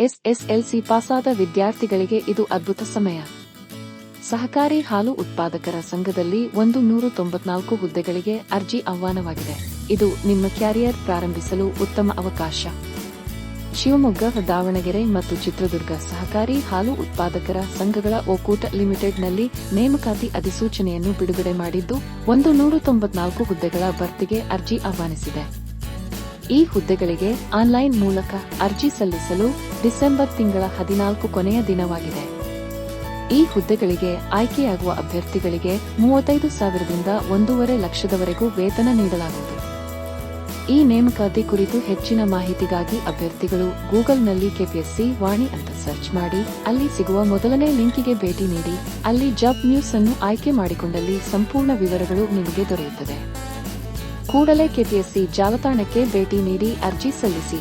SSLC ಪಾಸಾದ ವಿದ್ಯಾರ್ಥಿಗಳಿಗೆ ಇದು ಅದ್ಭುತ ಸಮಯ. ಸಹಕಾರಿ ಹಾಲು ಉತ್ಪಾದಕರ ಸಂಘದಲ್ಲಿ ಒಂದು ನೂರು ತೊಂಬತ್ನಾಲ್ಕು ಹುದ್ದೆಗಳಿಗೆ ಅರ್ಜಿ ಆಹ್ವಾನವಾಗಿದೆ. ಇದು ನಿಮ್ಮ ಕ್ಯಾರಿಯರ್ ಪ್ರಾರಂಭಿಸಲು ಉತ್ತಮ ಅವಕಾಶ. ಶಿವಮೊಗ್ಗ, ದಾವಣಗೆರೆ ಮತ್ತು ಚಿತ್ರದುರ್ಗ ಸಹಕಾರಿ ಹಾಲು ಉತ್ಪಾದಕರ ಸಂಘಗಳ ಒಕ್ಕೂಟ ಲಿಮಿಟೆಡ್ನಲ್ಲಿ ನೇಮಕಾತಿ ಅಧಿಸೂಚನೆಯನ್ನು ಬಿಡುಗಡೆ ಮಾಡಿದ್ದು, ಒಂದು ನೂರು ತೊಂಬತ್ನಾಲ್ಕು ಹುದ್ದೆಗಳ ಭರ್ತಿಗೆ ಅರ್ಜಿ ಆಹ್ವಾನಿಸಿದೆ. ಈ ಹುದ್ದೆಗಳಿಗೆ ಆನ್ಲೈನ್ ಮೂಲಕ ಅರ್ಜಿ ಸಲ್ಲಿಸಲು ಡಿಸೆಂಬರ್ ತಿಂಗಳ ಹದಿನಾಲ್ಕು ಕೊನೆಯ ದಿನವಾಗಿದೆ. ಈ ಹುದ್ದೆಗಳಿಗೆ ಆಯ್ಕೆಯಾಗುವ ಅಭ್ಯರ್ಥಿಗಳಿಗೆ ಮೂವತ್ತೈದು ಸಾವಿರದಿಂದ ಒಂದೂವರೆ ಲಕ್ಷದವರೆಗೂ ವೇತನ ನೀಡಲಾಗುವುದು. ಈ ನೇಮಕಾತಿ ಕುರಿತು ಹೆಚ್ಚಿನ ಮಾಹಿತಿಗಾಗಿ ಅಭ್ಯರ್ಥಿಗಳು ಗೂಗಲ್ನಲ್ಲಿ ಕೆಪಿಎಸ್ಸಿ ವಾಣಿ ಅಂತ ಸರ್ಚ್ ಮಾಡಿ, ಅಲ್ಲಿ ಸಿಗುವ ಮೊದಲನೇ ಲಿಂಕಿಗೆ ಭೇಟಿ ನೀಡಿ, ಅಲ್ಲಿ ಜಾಬ್ ನ್ಯೂಸ್ ಅನ್ನು ಆಯ್ಕೆ ಮಾಡಿಕೊಂಡಲ್ಲಿ ಸಂಪೂರ್ಣ ವಿವರಗಳು ನಿಮಗೆ ದೊರೆಯುತ್ತದೆ. ಕೂಡಲೇ ಕೆಪಿಎಸ್ಸಿ ಜಾಲತಾಣಕ್ಕೆ ಭೇಟಿ ನೀಡಿ ಅರ್ಜಿ ಸಲ್ಲಿಸಿ.